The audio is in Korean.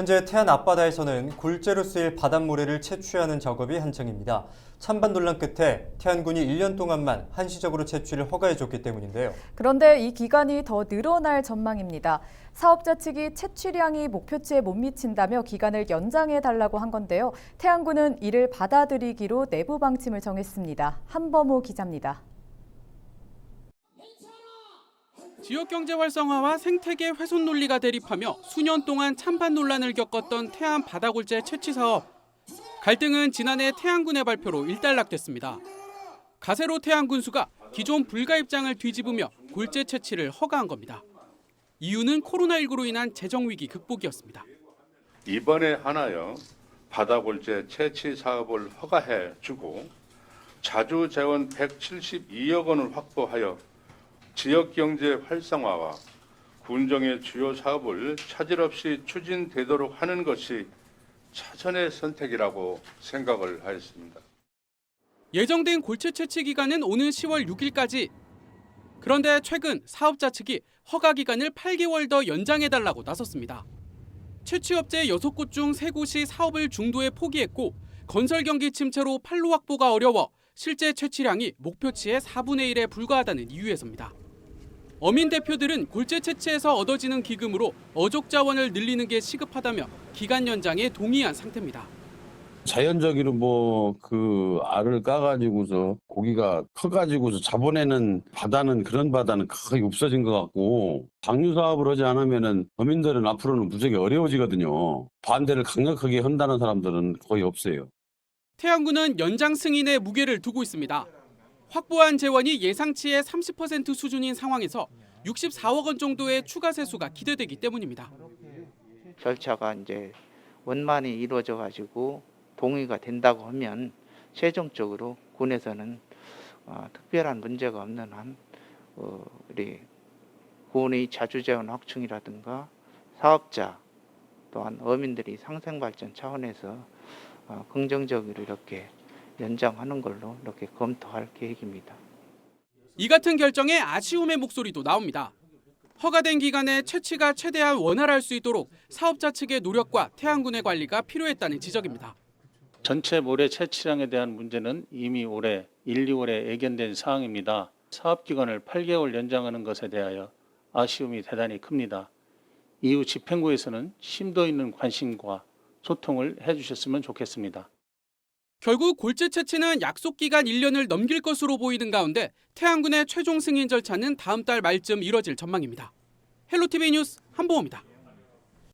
현재 태안 앞바다에서는 굴재로 쓰일 바닷모래를 채취하는 작업이 한창입니다. 찬반 논란 끝에 태안군이 1년 동안만 한시적으로 채취를 허가해줬기 때문인데요. 그런데 이 기간이 더 늘어날 전망입니다. 사업자 측이 채취량이 목표치에 못 미친다며 기간을 연장해 달라고 한 건데요. 태안군은 이를 받아들이기로 내부 방침을 정했습니다. 한범호 기자입니다. 지역 경제 활성화와 생태계 훼손 논리가 대립하며 수년 동안 찬반 논란을 겪었던 태안 바다골재 채취 사업. 갈등은 지난해 태안군의 발표로 일단락됐습니다. 가세로 태안군수가 기존 불가 입장을 뒤집으며 골재 채취를 허가한 겁니다. 이유는 코로나19로 인한 재정 위기 극복이었습니다. 이번에 하나여 바다골재 채취 사업을 허가해 주고 자주 재원 172억 원을 확보하여 지역 경제 활성화와 군정의 주요 사업을 차질 없이 추진되도록 하는 것이 차선의 선택이라고 생각을 하였습니다. 예정된 골재 채취 기간은 오는 10월 6일까지. 그런데 최근 사업자 측이 허가 기간을 8개월 더 연장해 달라고 나섰습니다. 채취업체 6곳 중 3곳이 사업을 중도에 포기했고 건설 경기 침체로 판로 확보가 어려워 실제 채취량이 목표치의 4분의 1에 불과하다는 이유에서입니다. 어민 대표들은 골재 채취에서 얻어지는 기금으로 어족 자원을 늘리는 게 시급하다며 기간 연장에 동의한 상태입니다. 자연적으로 뭐 그 알을 까가지고서 고기가 커가지고서 잡아내는 바다는 그런 바다는 거의 없어진 것 같고 방류 사업을 하지 않으면은 어민들은 앞으로는 무척이 어려워지거든요. 반대를 강력하게 한다는 사람들은 거의 없어요. 태양군은 연장 승인에 무게를 두고 있습니다. 확보한 재원이 예상치의 30% 수준인 상황에서 64억 원 정도의 추가 세수가 기대되기 때문입니다. 절차가 이제 원만히 이루어져 가지고 동의가 된다고 하면 최종적으로 군에서는 어, 특별한 문제가 없는 한 어, 우리 군의 자주재원 확충이라든가 사업자 또한 어민들이 상생발전 차원에서 어, 긍정적으로 이렇게 연장하는 걸로 이렇게 검토할 계획입니다. 이 같은 결정에 아쉬움의 목소리도 나옵니다. 허가된 기간에 채취가 최대한 원활할 수 있도록 사업자 측의 노력과 태양군의 관리가 필요했다는 지적입니다. 전체 모래 채취량에 대한 문제는 이미 올해 1, 2월에 예견된 사항입니다. 사업 기간을 8개월 연장하는 것에 대하여 아쉬움이 대단히 큽니다. 이후 집행부에서는 심도 있는 관심과 소통을 해주셨으면 좋겠습니다. 결국 골재 채취는 약속 기간 1년을 넘길 것으로 보이는 가운데 태양군의 최종 승인 절차는 다음 달 말쯤 이뤄질 전망입니다. 헬로티비 뉴스 한보호입니다.